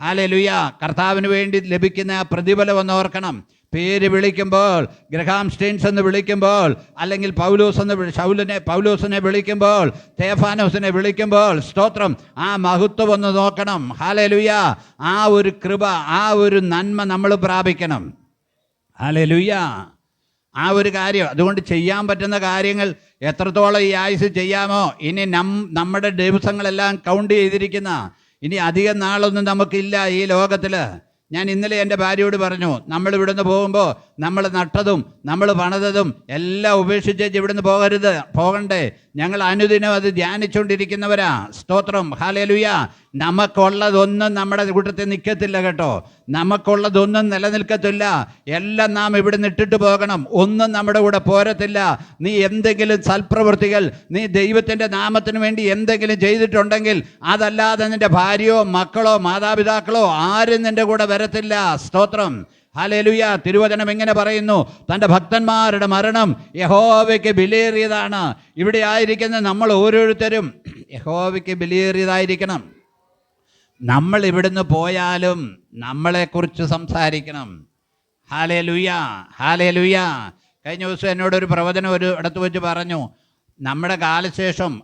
ഹാലെ ലുയ കർത്താവിന് വേണ്ടി ലഭിക്കുന്ന ആ പ്രതിഫലം ഒന്ന് ഓർക്കണം. പേര് വിളിക്കുമ്പോൾ ഗ്രഹാം സ്റ്റെയിൻസ് എന്ന് വിളിക്കുമ്പോൾ അല്ലെങ്കിൽ പൗലോസ് എന്ന് ശൗലിനെ പൗലോസിനെ വിളിക്കുമ്പോൾ തേഫാനോസിനെ വിളിക്കുമ്പോൾ സ്തോത്രം. ആ മഹത്വം ഒന്ന് നോക്കണം. ഹാലലുയ ആ ഒരു കൃപ ആ ഒരു നന്മ നമ്മൾ പ്രാപിക്കണം. ഹാലലുയ ആ ഒരു കാര്യം. അതുകൊണ്ട് ചെയ്യാൻ പറ്റുന്ന കാര്യങ്ങൾ എത്രത്തോളം ഈ ആയുസ് ചെയ്യാമോ ഇനി നം നമ്മുടെ ദിവസങ്ങളെല്ലാം കൗണ്ട് ചെയ്തിരിക്കുന്ന ഇനി അധികം നാളൊന്നും നമുക്കില്ല ഈ ലോകത്തിൽ ഞാൻ ഇന്നലെ എന്റെ ഭാര്യയോട് പറഞ്ഞു നമ്മൾ ഇവിടുന്ന് പോകുമ്പോൾ നമ്മൾ നട്ടതും നമ്മൾ പണിതതും എല്ലാം ഉപേക്ഷിച്ചേച്ച് ഇവിടുന്ന് പോകരുത് പോകണ്ടേ. ഞങ്ങൾ അനുദിനം അത് ധ്യാനിച്ചുകൊണ്ടിരിക്കുന്നവരാ. സ്തോത്രം. ഹാലേലുയ നമുക്കുള്ളതൊന്നും നമ്മുടെ കൂട്ടത്തിൽ നിൽക്കത്തില്ല കേട്ടോ. നമുക്കുള്ളതൊന്നും നിലനിൽക്കത്തില്ല. എല്ലാം നാം ഇവിടെ നിട്ടിട്ട് പോകണം. ഒന്നും നമ്മുടെ കൂടെ പോരത്തില്ല. നീ എന്തെങ്കിലും സൽപ്രവൃത്തികൾ നീ ദൈവത്തിന്റെ നാമത്തിന് വേണ്ടി എന്തെങ്കിലും ചെയ്തിട്ടുണ്ടെങ്കിൽ അതല്ലാതെ നിന്റെ ഭാര്യയോ മക്കളോ മാതാപിതാക്കളോ ആരും നിന്റെ കൂടെ വരത്തില്ല. സ്തോത്രം. ഹാലേലുയ. തിരുവചനം എങ്ങനെ പറയുന്നു? തന്റെ ഭക്തന്മാരുടെ മരണം യഹോവയ്ക്ക് ബിലേറിയതാണ് ഇവിടെ ആയിരിക്കുന്ന നമ്മൾ ഓരോരുത്തരും യഹോവയ്ക്ക് ബിലേറിയതായിരിക്കണം നമ്മൾ ഇവിടുന്ന് പോയാലും നമ്മളെക്കുറിച്ച് സംസാരിക്കണം. ഹാലേ ലുയ ഹാലേ ലുയ കഴിഞ്ഞ ദിവസം എന്നോട് ഒരു പ്രവചനം ഒരു ഇടത്ത് വെച്ച് പറഞ്ഞു. നമ്മുടെ കാലശേഷം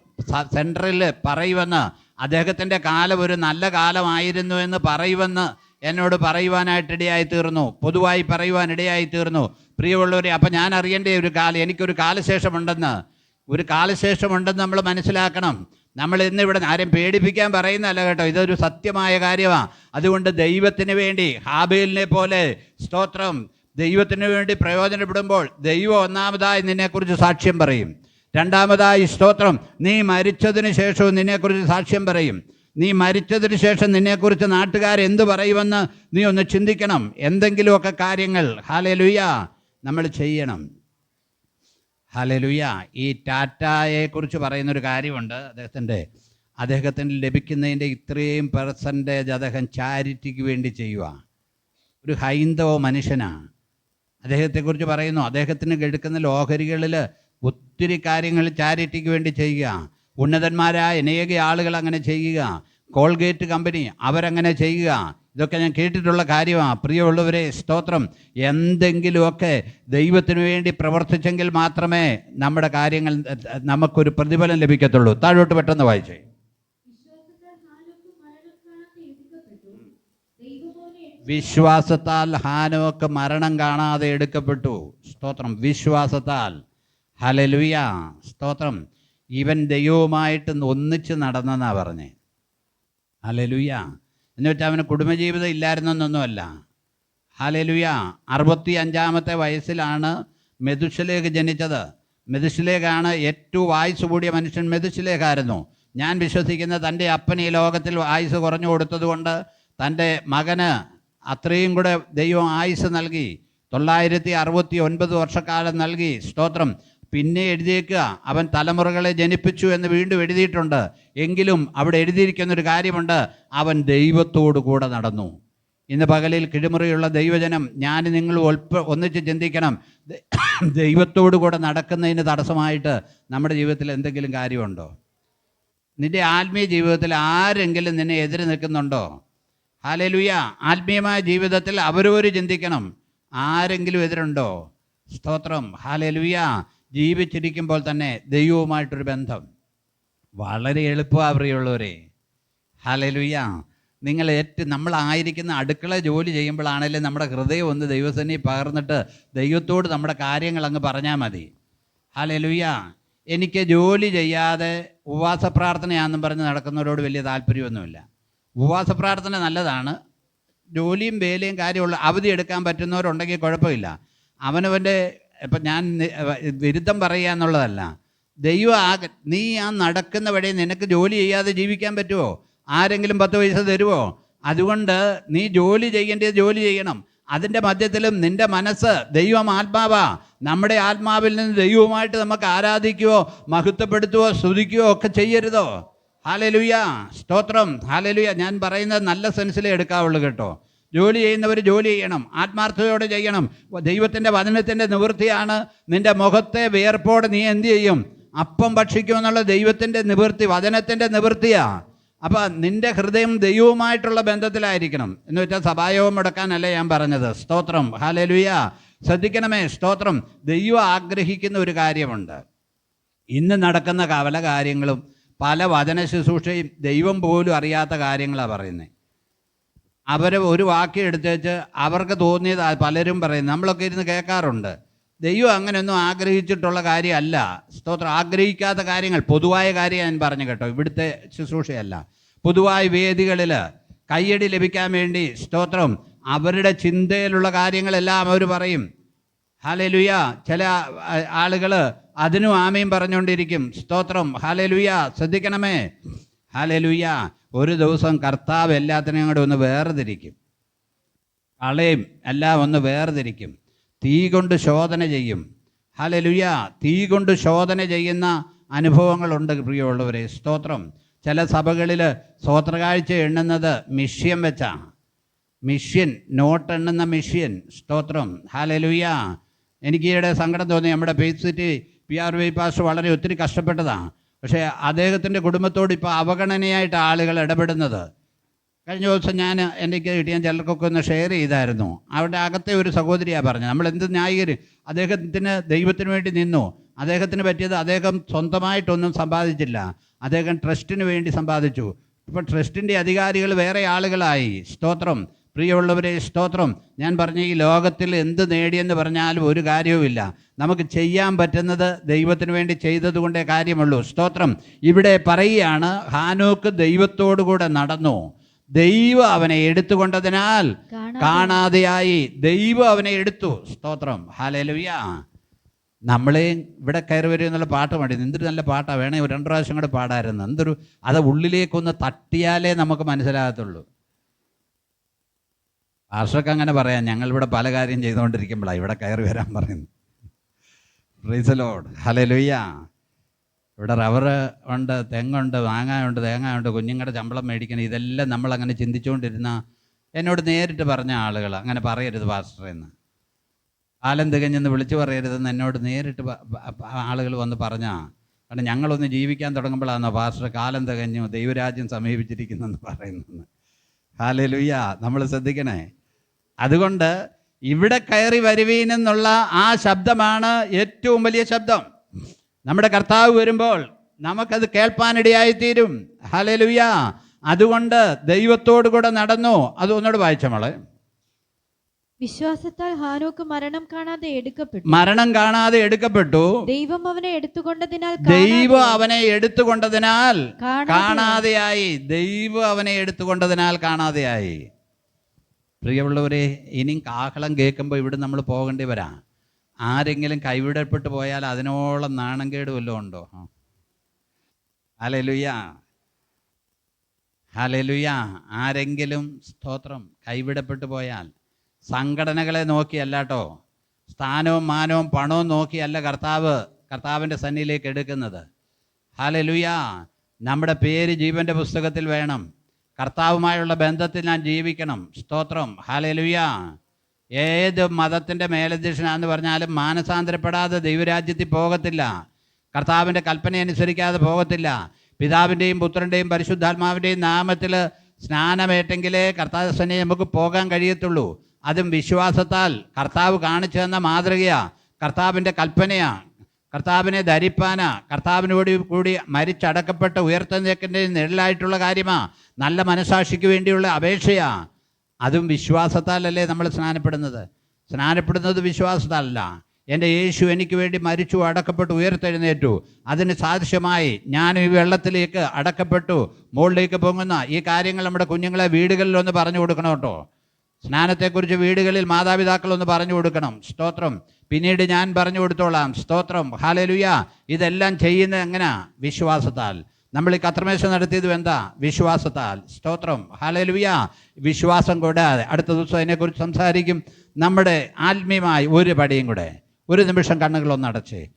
സെൻട്രലിൽ പറയുമെന്ന് അദ്ദേഹത്തിന്റെ കാലം ഒരു നല്ല കാലമായിരുന്നു എന്ന് പറയുമെന്ന് എന്നോട് പറയുവാനായിട്ടിടയായി തീർന്നു. പൊതുവായി പറയുവാൻ ഇടയായി തീർന്നു. പ്രിയമുള്ളവരെ അപ്പം ഞാൻ അറിയേണ്ട ഒരു കാലം എനിക്കൊരു കാലശേഷമുണ്ടെന്ന്. ഒരു കാലശേഷമുണ്ടെന്ന് നമ്മൾ മനസ്സിലാക്കണം. നമ്മൾ ഇന്ന് ഇവിടെ ആരും പേടിപ്പിക്കാൻ പറയുന്നതല്ല കേട്ടോ. ഇതൊരു സത്യമായ കാര്യമാണ് അതുകൊണ്ട് ദൈവത്തിന് വേണ്ടി ഹാബേലിനെ പോലെ സ്തോത്രം. ദൈവത്തിന് വേണ്ടി പ്രയോജനപ്പെടുമ്പോൾ ദൈവം ഒന്നാമതായി നിന്നെക്കുറിച്ച് സാക്ഷ്യം പറയും. രണ്ടാമതായി സ്തോത്രം. നീ മരിച്ചതിന് ശേഷവും നിന്നെക്കുറിച്ച് സാക്ഷ്യം പറയും. നീ മരിച്ചതിന് ശേഷം നിന്നെക്കുറിച്ച് നാട്ടുകാർ എന്ത് പറയുമെന്ന് നീ ഒന്ന് ചിന്തിക്കണം. എന്തെങ്കിലുമൊക്കെ കാര്യങ്ങൾ. ഹാലേ നമ്മൾ ചെയ്യണം. ഹലലുയ ഈ ടാറ്റായെക്കുറിച്ച് പറയുന്നൊരു കാര്യമുണ്ട് അദ്ദേഹത്തിന്റെ. അദ്ദേഹത്തിന് ലഭിക്കുന്നതിന്റെ ഇത്രയും പെർസെന്റേജ് അദ്ദേഹം ചാരിറ്റിക്ക് വേണ്ടി ചെയ്യുക ഒരു ഹൈന്ദവ മനുഷ്യനാണ് അദ്ദേഹത്തെക്കുറിച്ച് പറയുന്നു. അദ്ദേഹത്തിന് എടുക്കുന്ന ലോഹരികളിൽ ഒത്തിരി കാര്യങ്ങൾ ചാരിറ്റിക്ക് വേണ്ടി ചെയ്യുക. ഉന്നതന്മാരായ അനേക ആളുകൾ അങ്ങനെ ചെയ്യുക. കോൾഗേറ്റ് കമ്പനി അവരങ്ങനെ ചെയ്യുക. ഇതൊക്കെ ഞാൻ കേട്ടിട്ടുള്ള കാര്യമാണ് പ്രിയമുള്ളവരെ സ്തോത്രം. എന്തെങ്കിലുമൊക്കെ ദൈവത്തിന് വേണ്ടി പ്രവർത്തിച്ചെങ്കിൽ മാത്രമേ നമ്മുടെ കാര്യങ്ങൾ നമുക്കൊരു പ്രതിഫലം ലഭിക്കത്തുള്ളൂ. താഴോട്ട് പെട്ടെന്ന് വായിച്ചേ. വിശ്വാസത്താൽ ഹാനോക്ക് മരണം കാണാതെ എടുക്കപ്പെട്ടു. സ്തോത്രം. വിശ്വാസത്താൽ. ഹലലുയ സ്തോത്രം. ഇവൻ ദൈവവുമായിട്ട് ഒന്നിച്ച് നടന്നെന്നാ പറഞ്ഞേ. ഹലലുയ എന്ന് വെച്ചാൽ അവന് കുടുംബജീവിതം ഇല്ലായിരുന്നെന്നൊന്നുമല്ല. ഹലലുയ അറുപത്തി അഞ്ചാമത്തെ വയസ്സിലാണ് മെതുശലേഖ് ജനിച്ചത്. മെതുശലേഖാണ് ഏറ്റവും ആയുസ് കൂടിയ മനുഷ്യൻ മെതുശലേഖായിരുന്നു ഞാൻ വിശ്വസിക്കുന്ന തന്റെ അപ്പൻ ഈ ലോകത്തിൽ ആയുസ് കുറഞ്ഞു കൊടുത്തതുകൊണ്ട് തന്റെ മകന് അത്രയും കൂടെ ദൈവം ആയുസ് നൽകി. തൊള്ളായിരത്തി അറുപത്തി ഒൻപത് വർഷക്കാലം നൽകി. സ്തോത്രം. പിന്നെ എഴുതിയേക്കുക. അവൻ തലമുറകളെ ജനിപ്പിച്ചു എന്ന് വീണ്ടും എഴുതിയിട്ടുണ്ട്. എങ്കിലും അവിടെ എഴുതിയിരിക്കുന്ന ഒരു കാര്യമുണ്ട്. അവൻ ദൈവത്തോടു കൂടെ നടന്നു. ഇന്ന് പകലിൽ കിഴിമുറിയുള്ള ദൈവജനം ഞാൻ നിങ്ങൾ ഒൽപ്പ ഒന്നിച്ച് ചിന്തിക്കണം. ദൈവത്തോടു കൂടെ നടക്കുന്നതിന് തടസ്സമായിട്ട് നമ്മുടെ ജീവിതത്തിൽ എന്തെങ്കിലും കാര്യമുണ്ടോ? നിന്റെ ആത്മീയ ജീവിതത്തിൽ ആരെങ്കിലും നിന്നെ എതിര് നിൽക്കുന്നുണ്ടോ? ഹാലലുയ ആത്മീയമായ ജീവിതത്തിൽ അവരോര് ചിന്തിക്കണം. ആരെങ്കിലും എതിരുണ്ടോ? സ്തോത്രം. ഹാലലുയ ജീവിച്ചിരിക്കുമ്പോൾ തന്നെ ദൈവവുമായിട്ടൊരു ബന്ധം. വളരെ എളുപ്പമാണ് ഹലലുയ നിങ്ങൾ ഏറ്റവും നമ്മളായിരിക്കുന്ന അടുക്കള ജോലി ചെയ്യുമ്പോഴാണെങ്കിലും നമ്മുടെ ഹൃദയം ഒന്ന് ദൈവസേനയിൽ പകർന്നിട്ട് ദൈവത്തോട് നമ്മുടെ കാര്യങ്ങൾ അങ്ങ് പറഞ്ഞാൽ മതി. ഹലലുയ എനിക്ക് ജോലി ചെയ്യാതെ ഉപവാസ പ്രാർത്ഥനയാണെന്നും പറഞ്ഞ് നടക്കുന്നവരോട് വലിയ താല്പര്യമൊന്നുമില്ല. ഉപവാസ പ്രാർത്ഥന നല്ലതാണ്. ജോലിയും വേലയും കാര്യമുള്ള അവധി എടുക്കാൻ പറ്റുന്നവരുണ്ടെങ്കിൽ കുഴപ്പമില്ല. അവനവന്റെ ഇപ്പം ഞാൻ വിരുദ്ധം പറയുക എന്നുള്ളതല്ല. ദൈവം ആ നീ ആ നടക്കുന്ന വഴി നിനക്ക് ജോലി ചെയ്യാതെ ജീവിക്കാൻ പറ്റുമോ ആരെങ്കിലും പത്ത് പൈസ തരുമോ അതുകൊണ്ട് നീ ജോലി ചെയ്യേണ്ടത് ജോലി ചെയ്യണം. അതിന്റെ മധ്യത്തിലും നിന്റെ മനസ്സ് ദൈവം ആത്മാവാ. നമ്മുടെ ആത്മാവിൽ നിന്ന് ദൈവവുമായിട്ട് നമുക്ക് ആരാധിക്കുകയോ മഹത്വപ്പെടുത്തുകയോ സ്തുതിക്കുകയോ ഒക്കെ ചെയ്യരുതോ? ഹാലലുയ സ്തോത്രം. ഹാലലുയ ഞാൻ പറയുന്നത് നല്ല സെൻസിലേ എടുക്കാവുള്ളൂ കേട്ടോ. ജോലി ചെയ്യുന്നവർ ജോലി ചെയ്യണം. ആത്മാർത്ഥതയോടെ ചെയ്യണം. ദൈവത്തിന്റെ വചനത്തിന്റെ നിവൃത്തിയാണ് നിന്റെ മുഖത്തെ വിയർപ്പോടെ നീ എന്ത് ചെയ്യും? അപ്പം ഭക്ഷിക്കുമെന്നുള്ള ദൈവത്തിന്റെ നിവൃത്തി വചനത്തിന്റെ നിവൃത്തിയാണ് അപ്പോൾ നിന്റെ ഹൃദയം ദൈവവുമായിട്ടുള്ള ബന്ധത്തിലായിരിക്കണം. എന്ന് വെച്ചാൽ സഭായോഗം മുടക്കാനല്ല ഞാൻ പറഞ്ഞത്. സ്തോത്രം. ഹാലലുയ ശ്രദ്ധിക്കണമേ സ്തോത്രം. ദൈവം ആഗ്രഹിക്കുന്ന ഒരു കാര്യമുണ്ട്. ഇന്ന് നടക്കുന്ന കവല കാര്യങ്ങളും പല വചന ശുശ്രൂഷയും ദൈവം പോലും അറിയാത്ത കാര്യങ്ങളാണ് പറയുന്നത് അവർ ഒരു വാക്യം എടുത്തേച്ച് അവർക്ക് തോന്നിയത് പലരും പറയും നമ്മളൊക്കെ ഇരുന്ന് കേൾക്കാറുണ്ട്. ദൈവം അങ്ങനെയൊന്നും ആഗ്രഹിച്ചിട്ടുള്ള കാര്യമല്ല. സ്തോത്രം. ആഗ്രഹിക്കാത്ത കാര്യങ്ങൾ പൊതുവായ കാര്യം ഞാൻ പറഞ്ഞു കേട്ടോ. ഇവിടുത്തെ ശുശ്രൂഷയല്ല. പൊതുവായ വേദികളിൽ കയ്യടി ലഭിക്കാൻ വേണ്ടി സ്തോത്രം. അവരുടെ ചിന്തയിലുള്ള കാര്യങ്ങളെല്ലാം അവർ പറയും. ഹാലലുയ ചില ആളുകൾ അതിനും ആമയും പറഞ്ഞുകൊണ്ടിരിക്കും. സ്തോത്രം. ഹാലലുയ ശ്രദ്ധിക്കണമേ. ഹാലലുയ ഒരു ദിവസം കർത്താവ് എല്ലാത്തിനെയും കൂടെ ഒന്ന് വേർതിരിക്കും. കളയും എല്ലാം ഒന്ന് വേർതിരിക്കും. തീ കൊണ്ട് ശോധന ചെയ്യും. ഹലലുയ തീ കൊണ്ട് ശോധന ചെയ്യുന്ന അനുഭവങ്ങളുണ്ട് പ്രിയമുള്ളവരെ. സ്തോത്രം. ചില സഭകളിൽ സ്തോത്രകാഴ്ച എണ്ണുന്നത് മിഷ്യം വെച്ചാണ് മിഷ്യൻ നോട്ട് എണ്ണുന്ന മിഷ്യൻ. സ്തോത്രം. ഹലലുയ എനിക്ക് ഈയിടെ സങ്കടം തോന്നി. നമ്മുടെ പേസിറ്റി city P R Y pass വളരെ ഒത്തിരി കഷ്ടപ്പെട്ടതാണ് പക്ഷേ അദ്ദേഹത്തിന്റെ കുടുംബത്തോട് ഇപ്പോൾ അവഗണനയായിട്ട് ആളുകൾ ഇടപെടുന്നത്. കഴിഞ്ഞ ദിവസം ഞാൻ എനിക്ക് കിട്ടിയ ചിലർക്കൊക്കെ ഒന്ന് ഷെയർ ചെയ്തായിരുന്നു. അവിടെ അകത്തെ ഒരു സഹോദരിയാണ് പറഞ്ഞത്. നമ്മൾ എന്ത് ന്യായീകരി അദ്ദേഹത്തിന് ദൈവത്തിന് വേണ്ടി നിന്നു. അദ്ദേഹത്തിന് പറ്റിയത് അദ്ദേഹം സ്വന്തമായിട്ടൊന്നും സമ്പാദിച്ചില്ല. അദ്ദേഹം ട്രസ്റ്റിന് വേണ്ടി സമ്പാദിച്ചു. ഇപ്പം ട്രസ്റ്റിന്റെ അധികാരികൾ വേറെ ആളുകളായി. സ്തോത്രം. പ്രിയമുള്ളവരെ സ്തോത്രം. ഞാൻ പറഞ്ഞ ഈ ലോകത്തിൽ എന്ത് നേടിയെന്ന് പറഞ്ഞാലും ഒരു കാര്യവുമില്ല. നമുക്ക് ചെയ്യാൻ പറ്റുന്നത് ദൈവത്തിന് വേണ്ടി ചെയ്തതുകൊണ്ടേ കാര്യമുള്ളൂ. സ്തോത്രം. ഇവിടെ പറയുകയാണ് ഹാനോക്ക് ദൈവത്തോടു കൂടെ നടന്നു. ദൈവം അവനെ എടുത്തുകൊണ്ടതിനാൽ കാണാതെയായി. ദൈവം അവനെ എടുത്തു. സ്തോത്രം. ഹാലലുയ നമ്മളെ ഇവിടെ കയറി വരും എന്നുള്ള പാട്ട് പാടി. എന്തൊരു നല്ല പാട്ടാണ് വേണേ ഒരു രണ്ട് പ്രാവശ്യം കൂടെ പാടായിരുന്നു. എന്തൊരു അത് ഉള്ളിലേക്കൊന്ന് തട്ടിയാലേ നമുക്ക് മനസ്സിലാകത്തുള്ളൂ. ആർഷക്ക് അങ്ങനെ പറയാം. ഞങ്ങളിവിടെ പല കാര്യം ചെയ്തുകൊണ്ടിരിക്കുമ്പോഴാണ് ഇവിടെ കയറി വരാൻ പറയുന്നു റീസലോഡ് ഹലലുയ്യ ഇവിടെ റബ്ബർ ഉണ്ട് തെങ്ങുണ്ട് മാങ്ങയുണ്ട് തേങ്ങയുണ്ട് കുഞ്ഞുങ്ങളുടെ ശമ്പളം മേടിക്കണം. ഇതെല്ലാം നമ്മൾ അങ്ങനെ ചിന്തിച്ചുകൊണ്ടിരുന്ന എന്നോട് നേരിട്ട് പറഞ്ഞ ആളുകൾ അങ്ങനെ പറയരുത് പാസ്റ്റർ എന്ന്. കാലം തികഞ്ഞെന്ന് വിളിച്ചു പറയരുതെന്ന് എന്നോട് നേരിട്ട് ആളുകൾ വന്ന് പറഞ്ഞാ. കാരണം ഞങ്ങളൊന്ന് ജീവിക്കാൻ തുടങ്ങുമ്പോഴാണോ പാസ്റ്റർ കാലം തികഞ്ഞു ദൈവരാജ്യം സമീപിച്ചിരിക്കുന്നെന്ന് പറയുന്നത്. ഹാലലുയ്യ നമ്മൾ ശ്രദ്ധിക്കണേ. അതുകൊണ്ട് ഇവിടെ കയറി വരുവീനെന്നുള്ള ആ ശബ്ദമാണ് ഏറ്റവും വലിയ ശബ്ദം. നമ്മുടെ കർത്താവ് വരുമ്പോൾ നമുക്കത് കേൾപ്പാനിടയായിത്തീരും. ഹലലുയ അതുകൊണ്ട് ദൈവത്തോടു കൂടെ നടന്നു? അത് ഒന്നോട് വായിച്ച മോളെ? വിശ്വാസത്താൽ ഹാനോക്ക് മരണം കാണാതെ എടുക്കപ്പെട്ടു. മരണം കാണാതെ എടുക്കപ്പെട്ടു. ദൈവം അവനെ എടുത്തുകൊണ്ടതിനാൽ ദൈവം അവനെ എടുത്തുകൊണ്ടതിനാൽ കാണാതെയായി. ദൈവം അവനെ എടുത്തുകൊണ്ടതിനാൽ കാണാതെയായി. പ്രിയമുള്ളവരെ ഇനിയും കാഹളം കേൾക്കുമ്പോൾ ഇവിടെ നമ്മൾ പോകേണ്ടി വരാം. ആരെങ്കിലും കൈവിടപ്പെട്ട് പോയാൽ അതിനോളം നാണം കേട് വല്ലതും ഉണ്ടോ? ഹലലുയ ഹലലുയ ആരെങ്കിലും സ്തോത്രം കൈവിടപ്പെട്ടു പോയാൽ സംഘടനകളെ നോക്കിയല്ല കേട്ടോ സ്ഥാനവും മാനവും പണവും നോക്കിയല്ല കർത്താവ് കർത്താവിന്റെ സന്നിയിലേക്ക് എടുക്കുന്നത്. ഹലലുയ നമ്മുടെ പേര് ജീവന്റെ പുസ്തകത്തിൽ വേണം. കർത്താവുമായുള്ള ബന്ധത്തിൽ ഞാൻ ജീവിക്കണം. സ്തോത്രം. ഹാലലുയ ഏത് മതത്തിന്റെ മേലധ്യക്ഷനാന്ന് പറഞ്ഞാലും മാനസാന്തരപ്പെടാതെ ദൈവരാജ്യത്തിൽ പോകത്തില്ല. കർത്താവിന്റെ കൽപ്പന അനുസരിക്കാതെ പോകത്തില്ല. പിതാവിന്റെയും പുത്രന്റെയും പരിശുദ്ധാത്മാവിന്റെയും നാമത്തിൽ സ്നാനമേറ്റെങ്കിലേ കർത്താവ് തന്നെ നമുക്ക് പോകാൻ കഴിയത്തുള്ളൂ. അതും വിശ്വാസത്താൽ കർത്താവ് കാണിച്ചു തന്ന മാതൃകയാ. കർത്താവിന്റെ കൽപ്പനയാ. കർത്താവിനെ ധരിപ്പാനാ. കർത്താവിനോട് കൂടി മരിച്ചടക്കപ്പെട്ട ഉയർത്തെഴുന്നേക്കിന്റെ നിഴലായിട്ടുള്ള കാര്യമാ. നല്ല മനസാക്ഷിക്ക് വേണ്ടിയുള്ള അപേക്ഷയാ. അതും വിശ്വാസത്താലല്ലേ നമ്മൾ സ്നാനപ്പെടുന്നത്. സ്നാനപ്പെടുന്നത് വിശ്വാസത്താലല്ല. എന്റെ യേശു എനിക്ക് വേണ്ടി മരിച്ചു അടക്കപ്പെട്ടു ഉയർത്തെഴുന്നേറ്റു. അതിന് സാദൃശ്യമായി ഞാൻ ഈ വെള്ളത്തിലേക്ക് അടക്കപ്പെട്ടു മുകളിലേക്ക് പൊങ്ങുന്ന ഈ കാര്യങ്ങൾ നമ്മുടെ കുഞ്ഞുങ്ങളെ വീടുകളിലൊന്ന് പറഞ്ഞു കൊടുക്കണം കേട്ടോ. സ്നാനത്തെക്കുറിച്ച് വീടുകളിൽ മാതാപിതാക്കളൊന്ന് പറഞ്ഞു കൊടുക്കണം. സ്തോത്രം. പിന്നീട് ഞാൻ പറഞ്ഞു കൊടുത്തോളാം. സ്തോത്രം. ഹാലലുയ ഇതെല്ലാം ചെയ്യുന്നത് എങ്ങനെയാ വിശ്വാസത്താൽ. നമ്മൾ ഈ കത്രമേശ നടത്തിയത് എന്താ? വിശ്വാസത്താൽ. സ്തോത്രം. ഹാലലുവിയ വിശ്വാസം കൂടാതെ അടുത്ത ദിവസം അതിനെക്കുറിച്ച് സംസാരിക്കും. നമ്മുടെ ആത്മീയമായി ഒരു പടിയും കൂടെ. ഒരു നിമിഷം കണ്ണുകളൊന്ന് അടച്ചേ